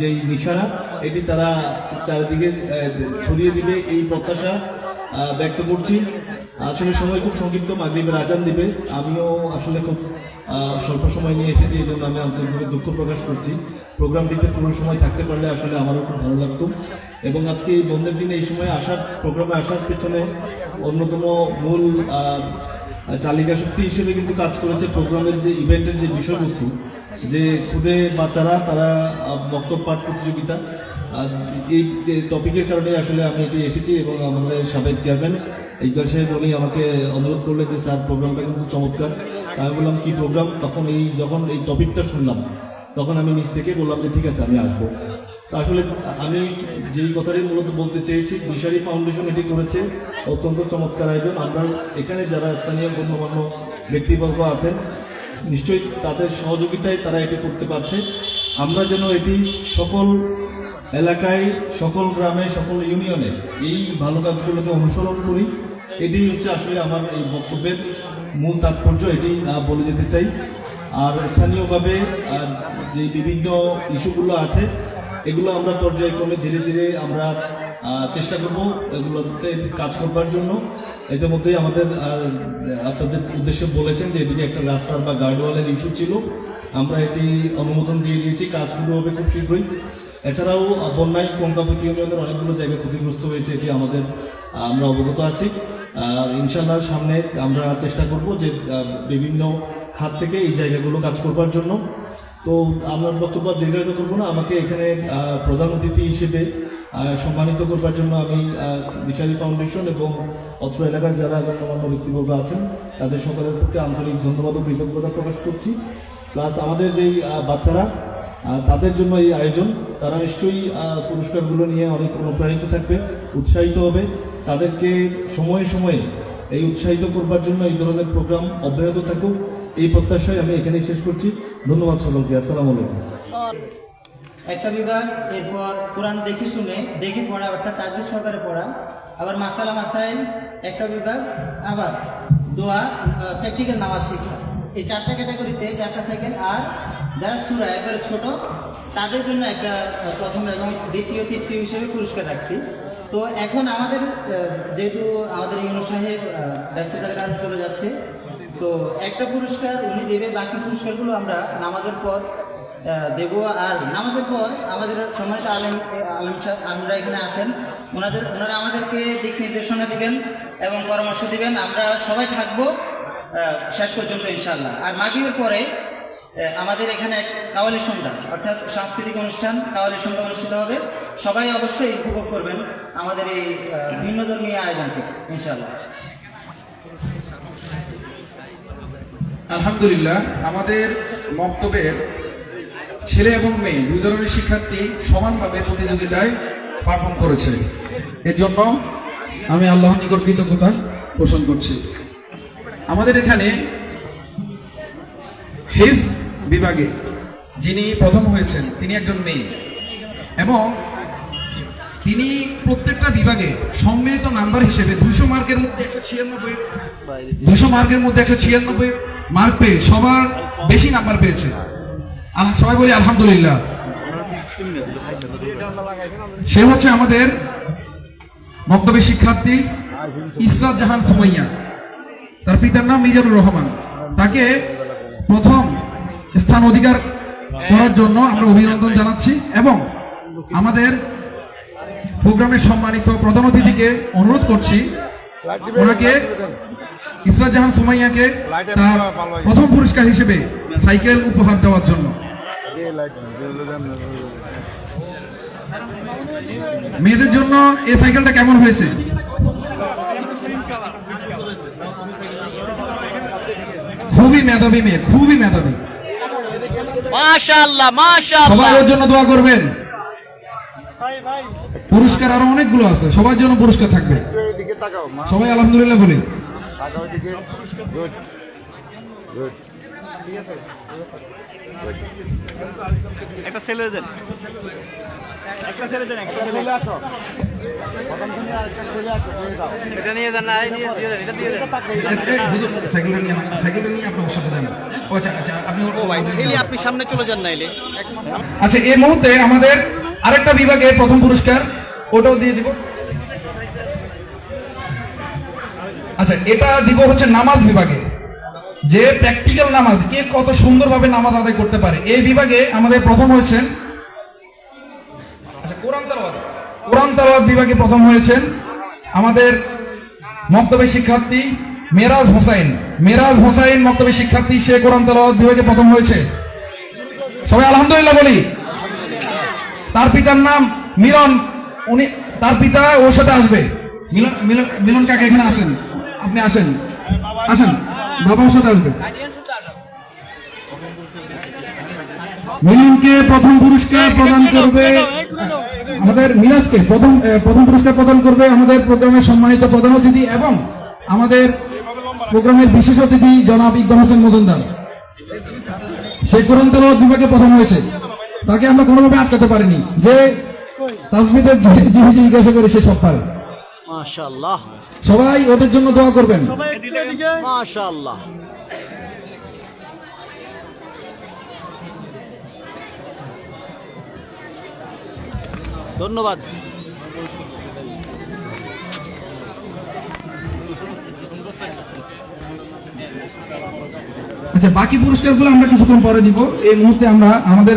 যে এই নিশানা, এটি তারা চারিদিকে ছড়িয়ে দিবে এই প্রত্যাশা ব্যক্ত করছি। আসলে সময় খুব সংক্ষিপ্ত, মাগরীবের আজান দিবে। আমিও আসলে খুব স্বল্প সময় নিয়ে এসেছি, এই জন্য আমি আন্তরিকভাবে দুঃখ প্রকাশ করছি। প্রোগ্রামটিতে পুরো সময় থাকতে পারলে আসলে আমারও খুব ভালো লাগতো। এবং আজকে এই বন্ধের দিনে এই সময় আসার, প্রোগ্রামে আসার পেছনে অন্যতম মূল চালিকা শক্তি হিসেবে কিন্তু কাজ করেছে প্রোগ্রামের যে ইভেন্টের যে বিষয়বস্তু, যে খুদে বাচ্চারা তারা বক্তব্য পাঠ প্রতিযোগিতা। এই টপিকের কারণে আসলে আমি এটি এসেছি এবং আমাদের সাবেক চেয়ারম্যান ইকবাল সাহেব, উনি আমাকে অনুরোধ করলেন যে, স্যার, প্রোগ্রামটা কিন্তু চমৎকার। আমি বললাম, কি প্রোগ্রাম? তখন এই, যখন এই টপিকটা শুনলাম, তখন আমি নিজ থেকে বললাম যে, ঠিক আছে, আমি আসব। আসলে আমি যেই কথাটি মূলত বলতে চেয়েছি দিশারি ফাউন্ডেশন এটি করেছে, অত্যন্ত চমৎকার আয়োজন। আমরা এখানে যারা স্থানীয় গণ্যমান্য ব্যক্তিবর্গ আছেন, নিশ্চয়ই তাদের সহযোগিতায় তারা এটি করতে পারছে। আমরা যেন এটি সকল এলাকায়, সকল গ্রামে, সকল ইউনিয়নে এই ভালো কাজগুলোকে অনুসরণ করি। এটি হচ্ছে আসলে আমার এই বক্তব্যের মূল তাৎপর্য, এটি বলে যেতে চাই। আর স্থানীয়ভাবে যে বিভিন্ন ইস্যুগুলো আছে এগুলো আমরা পর্যায়ক্রমে ধীরে ধীরে আমরা চেষ্টা করব এগুলোতে কাজ করবার জন্য। ইতিমধ্যে আমাদের আপনাদের উদ্দেশ্যে বলেছেন যে এদিকে একটা রাস্তার বা গার্ডওয়ালের ইস্যু ছিল। আমরা এটি অনুমোদন দিয়ে দিয়েছি কাজ শুরু হবে খুব শীঘ্রই। এছাড়াও বন্যায় কঙ্কাপতি ইউনিয়নের অনেকগুলো জায়গা ক্ষতিগ্রস্ত হয়েছে, এটি আমাদের, আমরা অবগত আছি। ইনশাল্লাহ সামনে আমরা চেষ্টা করব যে বিভিন্ন খাত থেকে এই জায়গাগুলো কাজ করবার জন্য। তো আমার বক্তব্য দীর্ঘায়িত করব না। আমাকে এখানে প্রধান অতিথি হিসেবে সম্মানিত করবার জন্য আমি বিশালী ফাউন্ডেশন এবং অত্র এলাকার যারা গণ্যমান্য ব্যক্তিবর্গ আছেন, তাদের সকলের প্রতি আন্তরিক ধন্যবাদ ও কৃতজ্ঞতা প্রকাশ করছি। প্লাস আমাদের যেই বাচ্চারা তাদের জন্য এই আয়োজন, তারা নিশ্চয়ই পুরস্কারগুলো নিয়ে অনেক অনুপ্রাণিত থাকবে, উৎসাহিত হবে। তাদেরকে সময়ে সময়ে এই উৎসাহিত করবার জন্য এই ধরনের প্রোগ্রাম অব্যাহত থাকুক। এই প্রত্যাশায় আমি এখানেই শেষ করছি। ধন্যবাদ সকলকে আসসালামু আলাইকুম। একটা বিভাগ, এরপর কোরআন দেখে শুনে, দেখে পড়া, অর্থাৎ তাজুদ সহকারে পড়া। আবার মাসালা মাসাইল, একটা বিভাগ, আবার দোয়া প্র্যাকটিক্যাল নামাজ শিক্ষা। এই চারটা ক্যাটাগরিতে, চারটা সেকেন্ড, আর যারা সুরা একবারে ছোট, তাদের জন্য একটা প্রথম এবং দ্বিতীয়, তৃতীয় হিসেবে পুরস্কার রাখছি। তো এখন আমাদের যেহেতু আমাদের ইউনো সাহেব ব্যস্ততার কারণে চলে যাচ্ছে তো একটা পুরস্কার, উনি দেবে বাকি পুরস্কারগুলো আমরা নামাজের পর দেব। আর নামাজের পর আমাদের সম্মানিত আলেম আলেম সাহেব, আমরা এখানে আছেন। ওনাদের, ওনারা আমাদেরকে দিক নির্দেশনা দিবেন এবং পরামর্শ দিবেন। আমরা সবাই থাকব শেষ পর্যন্ত ইনশাল্লাহ আর মাগিবের পরে আমাদের এখানে কাওয়ালি সন্ধ্যা, অর্থাৎ সাংস্কৃতিক অনুষ্ঠান, কাওয়ালি সন্ধ্যা অনুষ্ঠিত হবে। সবাই অবশ্যই উপভোগ করবেন আমাদের এই ভিন্ন ধর্মীয় আয়োজনকে ইনশাল্লাহ আলহামদুলিল্লাহ, আমাদের মক্তবের ছেলে এবং মেয়ে, দুই ধরনের শিক্ষার্থী সমানভাবে প্রতিযোগিতায় পারফর্ম করেছে। এর জন্য আমি আল্লাহর নিকট কৃতজ্ঞতা পোষণ করছি। আমাদের এখানে হেফ বিভাগে যিনি প্রথম হয়েছেন, তিনি একজন মেয়ে এবং তিনি প্রত্যেকটা বিভাগে সম্মিলিত নাম্বার হিসেবে দুইশো মার্কের মধ্যে একশো ছিয়ানব্বই দুশো মার্কের মধ্যে একশো ছিয়ানব্বই মার্ক পেয়ে, সবার বেশি নাম্বার পেয়েছে। আল- সবাই বলি আলহামদুলিল্লাহ। সে হচ্ছে আমাদের মক্তব্য শিক্ষার্থী ইসরাত জাহান সুমাইয়া। তার পিতার নাম মিজানুর রহমান। তাকে প্রথম স্থান অধিকার করার জন্য আমরা অভিনন্দন জানাচ্ছি এবং আমাদের প্রোগ্রামের সম্মানিত প্রধান অতিথিকে অনুরোধ করছি। ওনাকে ইসরাত জাহান সুমাইয়াকে তার প্রথম পুরস্কার হিসেবে সাইকেল উপহার দেওয়ার জন্য। মেয়েদের জন্য এই সাইকেলটা কেমন হয়েছে? খুবই মেধাবী মেয়ে খুবই মেধাবী। মাশাআল্লাহ মাশাআল্লাহ। সবাই ওর জন্য দোয়া করবেন। পুরস্কার আরও অনেকগুলো আছে সবার জন্য পুরস্কার থাকবে। সবাই আলহামদুলিল্লাহ বলি। গুড গুড একটা ছেলে দেন। একটা ছেলে আসো। প্রথম শ্রেণি আর একটা ছেলে আসো এটা নিয়ে যান না নিয়ে দিয়ে দেন এটা দিয়ে দেন। সাইকেলটা নিয়ে সাইকেলটা নিয়ে আপনার সাথে যান আচ্ছা আচ্ছা আপনি ও ভাই এলে আপনি সামনে চলে যান না এলে। আচ্ছা এই মুহূর্তে আমাদের আরেকটা বিভাগে প্রথম পুরস্কার ওটাও দিয়ে দিব। আচ্ছা এটা দিব হচ্ছে নামাজ বিভাগে। যে প্র্যাকটিক্যাল নামাজ, কে কত সুন্দরভাবে নামাজ আদায় করতে পারে, এই বিভাগে আমাদের প্রথম হয়েছেন আচ্ছা কোরআন তালাওয়াত। কোরআন তালাওয়াত বিভাগে প্রথম হয়েছেন আমাদের মক্তবের শিক্ষার্থী মেরাজ হোসাইন। মেরাজ হোসাইন মক্তবের শিক্ষার্থী, সে কোরআন তালাওয়াত বিভাগে প্রথম হয়েছে। সবাই আলহামদুলিল্লাহ বলি। তার পিতার নাম মিলন। উনি তার পিতা ওর সাথে আসবে। মিলন মিলন মিলন কাকে এখানে আসেন। আপনি আসেন আসেন বাবার সাথে আসবে মিলনকে প্রথম পুরস্কার প্রদান করবে আমাদের মিরাজকে প্রথম প্রথম পুরস্কার প্রদান করবে আমাদের প্রোগ্রামের সম্মানিত প্রধান অতিথি এবং আমাদের প্রোগ্রামের বিশেষ অতিথি জনাব ইকবাল হোসেন মজুমদার সে কোরআন তেলাওয়াত বিভাগে প্রথম হয়েছে তাকে আমরা কোনোভাবে আটকাতে পারিনি যে তাজমিদের জিজ্ঞাসা করে সে সব পারে মাশাআল্লাহ। সবাই ওদের জন্য দোয়া করবেন। মাশাআল্লাহ। ধন্যবাদ। আচ্ছা বাকি পুরস্কারগুলো আমরা কিছুক্ষণ পরে দিব। এই মুহূর্তে আমরা আমাদের